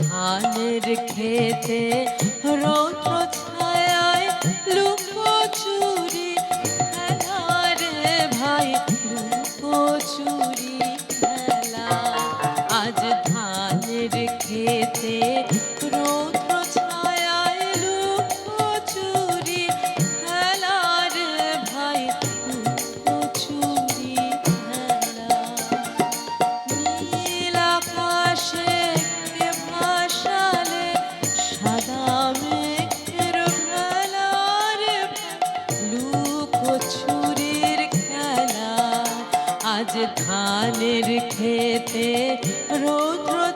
ধানের খেতে রোজ আজ ধানের খেতে রৌদ্র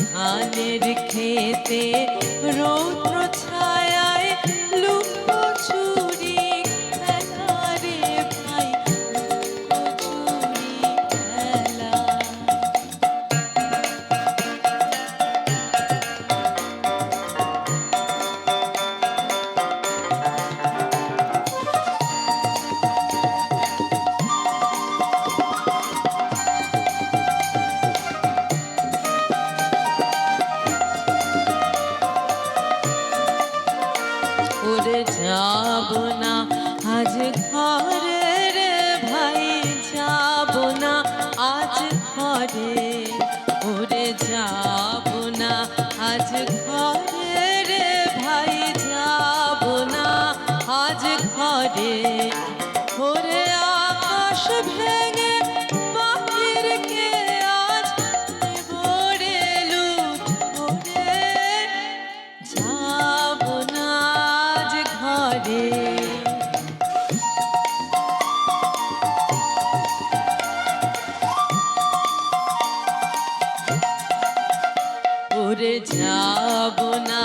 ধানের খেতে রৌদ্র ছায়া আজ ঘরে রে ভাই যাব না আজ ঘরে যাব না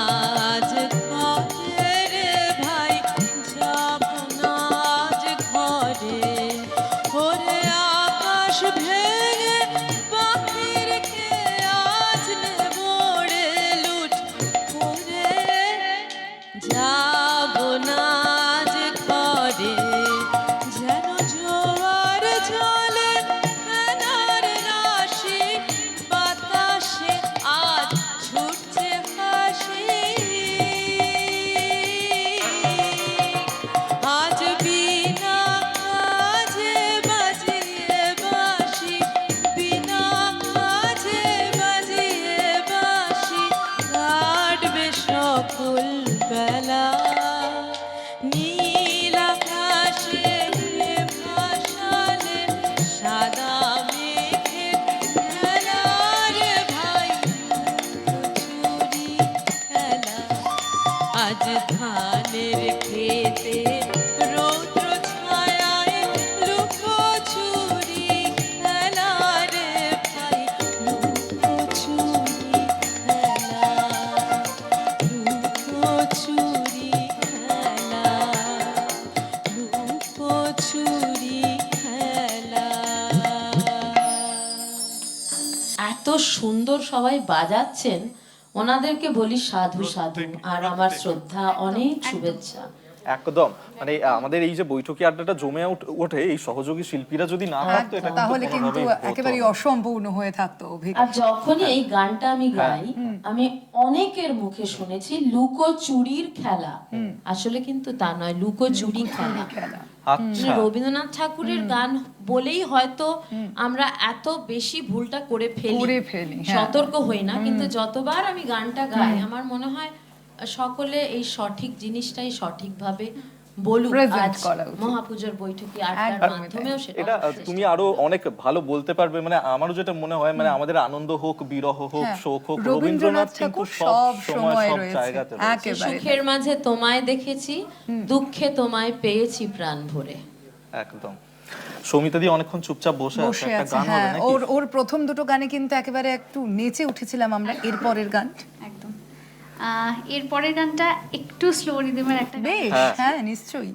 আজ খেতে রৌদ্র ছায়ায় লুকো চুরি খেলার ভাই লুকো চুরি এত সুন্দর সবাই বাজাচ্ছেন। ওনাদেরকে বলি সাধু সাধু। আর আমার শ্রদ্ধা অনেক শুভেচ্ছা। একদম। মানে আমাদের এই যে বৈঠকি আড্ডাটা জমে ওঠে এই সহযোগী শিল্পীরা যদি না থাকতো এটা তাহলে কিন্তু না। অসম্পূর্ণ হয়ে থাকতো আর যখনই এই গানটা আমি হ্যাঁ। গাই আমি অনেকের মুখে শুনেছি লুকো চুরির খেলা। আসলে কিন্তু তা নয় লুকো চুরি খেলা। আচ্ছা। মানে রবীন্দ্রনাথ ঠাকুরের গান বলেই হয়তো আমরা এত বেশি ভুলটা করে ফেলি। ফেলি, হ্যাঁ। সতর্ক হই না কিন্তু যতবার আমি গানটা গাই আমার মনে হয় সকলে এই সঠিক জিনিসটাই সঠিকভাবে বলুক আজ মহাপূজার বৈঠকে আড্ডার মাধ্যমেও সেটা এটা তুমি আরও অনেক ভালো বলতে পারবে মানে আমারও যেটা মনে হয় মানে আমাদের আনন্দ হোক বিরহ হোক হ্যাঁ, শোক হোক রবীন্দ্রনাথ কিন্তু ঠাকুর সব সময় সময় সব জায়গাতে সুখের মাঝে তোমায় দেখেছি দুঃখে তোমায় পেয়েছি প্রাণ ভরে। একদম। সৌমিতা দি অনেকক্ষণ চুপচাপ বসে আছে বসে একটা আছে গান হবে হ্যাঁ। নাকি? ওর ওর প্রথম দুটো গানে কিন্তু একেবারে একটু নেচে উঠেছিলাম আমরা এরপরের গান। এরপরের গানটা একটু স্লো রিদমের একটা বেশ হ্যাঁ নিশ্চয়ই।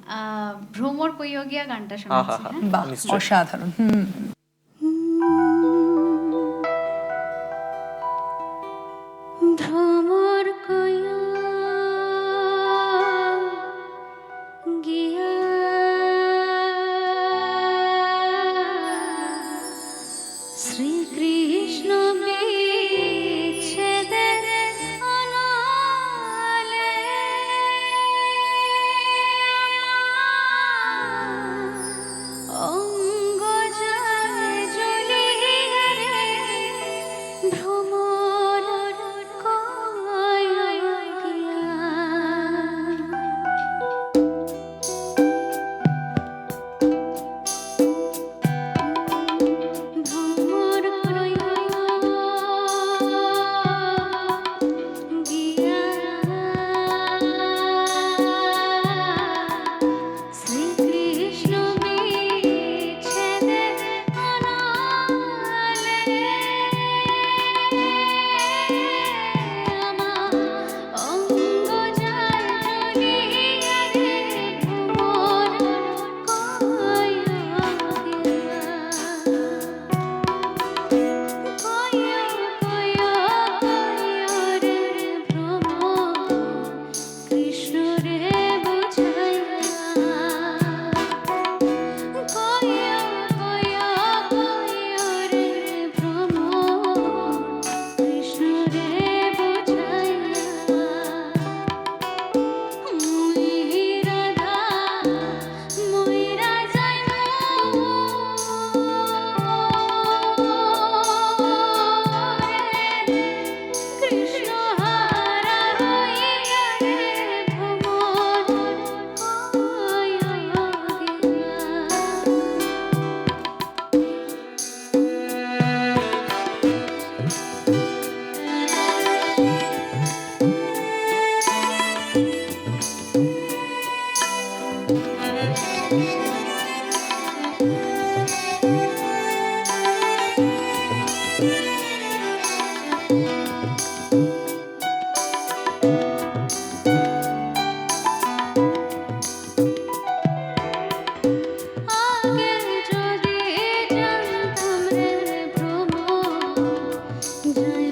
ভ্রমর কইয়োগিয়া গানটা শুনছি হ্যাঁ। অসাধারণ হুম। গিয়া শ্রীকৃষ্ণ जय